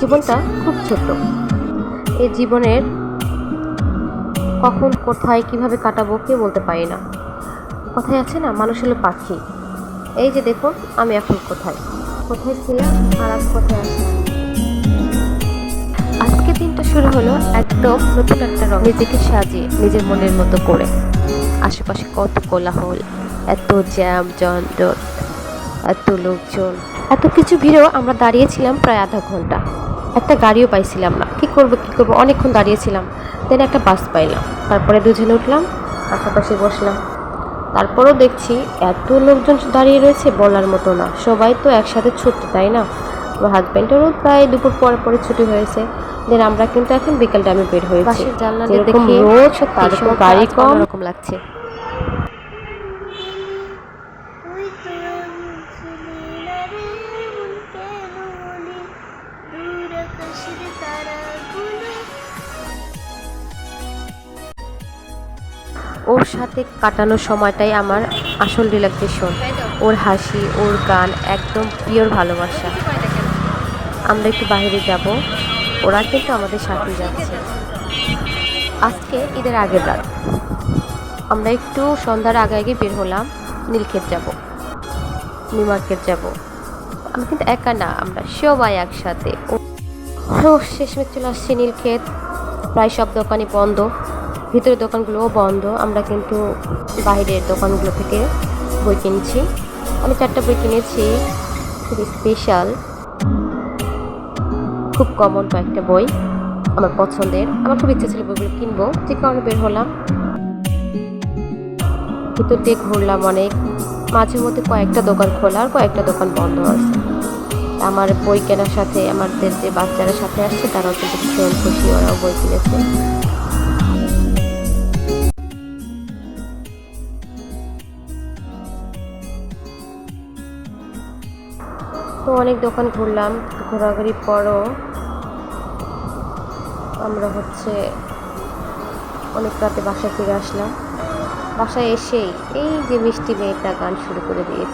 জীবনটা খুব ছোট এই জীবনের কখন, কোথায়, কীভাবে কাটাবো কেউ বলতে পারি না। কথায় আছে না, মানুষ হলো পাখি। এই যে দেখুন, আমি এখন কোথায়? কোথায় ছিলাম আর কোথায় আসলাম আজকে দিনটা শুরু হলো একদম নতুন একটা রং নিজেকে সাজিয়ে নিজের মনের মতো করে। আশেপাশে কত কোলাহল, এত জ্যাম, জঞ্জট। এত লোকজন। এত কিছু ভিড়েও আমরা দাঁড়িয়েছিলাম প্রায় আধা ঘণ্টা। একটা গাড়িও পাইছিলাম না। কী করব কী করব? অনেকক্ষণ দাঁড়িয়েছিলাম। দেন একটা বাস পাইলাম। তারপরে দুজনে উঠলাম পাশাপাশি বসলাম। তারপরও দেখছি এত লোকজন দাঁড়িয়ে রয়েছে বলার মতো না। সবাই তো একসাথে ছুটতে তাই না? আমার হাজব্যান্ডেরও প্রায় দুপুর পরে পরে ছুটি হয়েছে। দেন আমরা কিন্তু এখন বিকেল টাইমে বের হয়েছি। যেরকম তারকম গাড়ি কম। অন্যরকম লাগছে। আকাশের তারাগুলো ওর সাথে কাটানোর সময়টাই আমার আসল রিল্যাক্সেশন ওর হাসি, ওর গান একদম পিওর ভালোবাসা। আমরা একটু বাইরে যাব। ওরা কিন্তু আমাদের সাথে যাচ্ছে। আজকে ঈদের আগের রাত। আমরা একটু সন্ধ্যার আগে আগে বের হলাম, নীলক্ষেত যাব। নিউ মার্কেট যাব। আমি কিন্তু একা না, আমরা সবাই একসাথে। শেষমেশ চলে আসছে নীলক্ষেত। প্রায় সব দোকানই বন্ধ। ভিতরের দোকানগুলোও বন্ধ। আমরা কিন্তু বাইরের দোকানগুলো থেকে বই কিনছি। আমি চারটা বই কিনেছি। খুব স্পেশাল খুব কমন কয়েকটা বই আমার পছন্দের। আমার খুব ইচ্ছা ছিল বইগুলো কিনবো। যে কারণে বের হলাম। ভিতর দিয়ে ঘুরলাম অনেক। মাঝে মধ্যে কয়েকটা দোকান খোলা আর কয়েকটা দোকান বন্ধ আছে। আমার বই কেনার সাথে, আমাদের যে বাচ্চারা সাথে আসছে, তারাও কিন্তু ভীষণ খুশি, ওরাও বই কিনেছে। তো অনেক দোকান ঘুরলাম ঘোরাঘুরির পরও আমরা হচ্ছে অনেক রাতে বাসায় ফিরে আসলাম। বাসায় এসেই এই যে মিষ্টি মেয়েটা গান শুরু করে দিয়েছে।